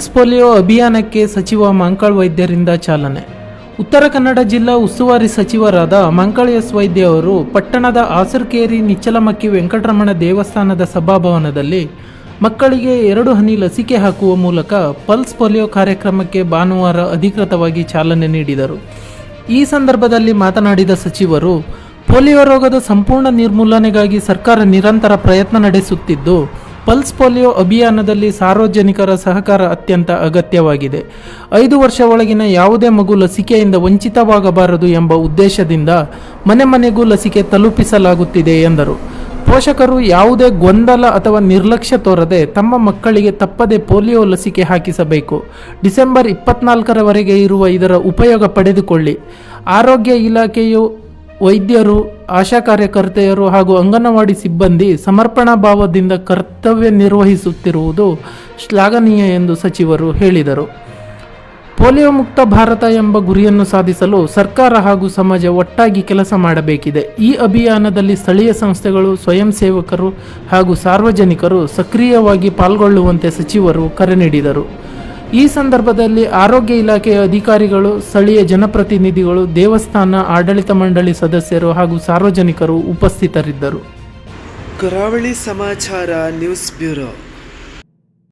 Pulse polio ಅಭಿಯಾನಕ್ಕೆ ಸಚಿವ ಮಂಕಳ್ ವೈದ್ಯರಿಂದ ಚಾಲನೆ. ಉತ್ತರ ಕನ್ನಡ ಜಿಲ್ಲಾ ಉಸ್ತುವಾರಿ ಸಚಿವರಾದ ಮಂಕಳ್ ಎಸ್ ವೈದ್ಯ ಅವರು ಪಟ್ಟಣದ ಆಸರ್ಕೇರಿ ನಿಚ್ಚಲಮಕ್ಕಿ ವೆಂಕಟರಮಣ ದೇವಸ್ಥಾನದ ಸಭಾಭವನದಲ್ಲಿ ಮಕ್ಕಳಿಗೆ ಎರಡು ಹನಿ ಲಸಿಕೆ ಹಾಕುವ ಮೂಲಕ ಪಲ್ಸ್ ಪೋಲಿಯೋ ಕಾರ್ಯಕ್ರಮಕ್ಕೆ ಭಾನುವಾರ ಅಧಿಕೃತವಾಗಿ ಚಾಲನೆ ನೀಡಿದರು. ಈ ಸಂದರ್ಭದಲ್ಲಿ ಮಾತನಾಡಿದ ಸಚಿವರು, ಪೋಲಿಯೋ ರೋಗದ ಸಂಪೂರ್ಣ ನಿರ್ಮೂಲನೆಗಾಗಿ ಸರ್ಕಾರ ನಿರಂತರ ಪ್ರಯತ್ನ ನಡೆಸುತ್ತಿದ್ದು ಪಲ್ಸ್ ಪೋಲಿಯೋ ಅಭಿಯಾನದಲ್ಲಿ ಸಾರ್ವಜನಿಕರ ಸಹಕಾರ ಅತ್ಯಂತ ಅಗತ್ಯವಾಗಿದೆ. ಐದು ವರ್ಷ ಒಳಗಿನ ಯಾವುದೇ ಮಗು ಲಸಿಕೆಯಿಂದ ವಂಚಿತವಾಗಬಾರದು ಎಂಬ ಉದ್ದೇಶದಿಂದ ಮನೆ ಮನೆಗೂ ಲಸಿಕೆ ತಲುಪಿಸಲಾಗುತ್ತಿದೆ ಎಂದರು. ಪೋಷಕರು ಯಾವುದೇ ಗೊಂದಲ ಅಥವಾ ನಿರ್ಲಕ್ಷ್ಯ ತೋರದೆ ತಮ್ಮ ಮಕ್ಕಳಿಗೆ ತಪ್ಪದೆ ಪೋಲಿಯೋ ಲಸಿಕೆ ಹಾಕಿಸಬೇಕು. ಡಿಸೆಂಬರ್ ಇಪ್ಪತ್ನಾಲ್ಕರವರೆಗೆ ಇರುವ ಇದರ ಉಪಯೋಗ ಪಡೆದುಕೊಳ್ಳಿ. ಆರೋಗ್ಯ ಇಲಾಖೆಯು ವೈದ್ಯರು, ಆಶಾ ಕಾರ್ಯಕರ್ತೆಯರು ಹಾಗೂ ಅಂಗನವಾಡಿ ಸಿಬ್ಬಂದಿ ಸಮರ್ಪಣಾ ಭಾವದಿಂದ ಕರ್ತವ್ಯ ನಿರ್ವಹಿಸುತ್ತಿರುವುದು ಶ್ಲಾಘನೀಯ ಎಂದು ಸಚಿವರು ಹೇಳಿದರು. ಪೋಲಿಯೋ ಮುಕ್ತ ಭಾರತ ಎಂಬ ಗುರಿಯನ್ನು ಸಾಧಿಸಲು ಸರ್ಕಾರ ಹಾಗೂ ಸಮಾಜ ಒಟ್ಟಾಗಿ ಕೆಲಸ ಮಾಡಬೇಕಿದೆ. ಈ ಅಭಿಯಾನದಲ್ಲಿ ಸ್ಥಳೀಯ ಸಂಸ್ಥೆಗಳು, ಸ್ವಯಂ ಸೇವಕರು ಹಾಗೂ ಸಾರ್ವಜನಿಕರು ಸಕ್ರಿಯವಾಗಿ ಪಾಲ್ಗೊಳ್ಳುವಂತೆ ಸಚಿವರು ಕರೆ ನೀಡಿದರು. ಈ ಸಂದರ್ಭದಲ್ಲಿ ಆರೋಗ್ಯ ಇಲಾಖೆಯ ಅಧಿಕಾರಿಗಳು, ಸ್ಥಳೀಯ ಜನಪ್ರತಿನಿಧಿಗಳು, ದೇವಸ್ಥಾನ, ಆಡಳಿತ ಮಂಡಳಿ ಸದಸ್ಯರು ಹಾಗೂ ಸಾರ್ವಜನಿಕರು ಉಪಸ್ಥಿತರಿದ್ದರು. ಕರಾವಳಿ ಸಮಾಚಾರ ನ್ಯೂಸ್ ಬ್ಯೂರೋ.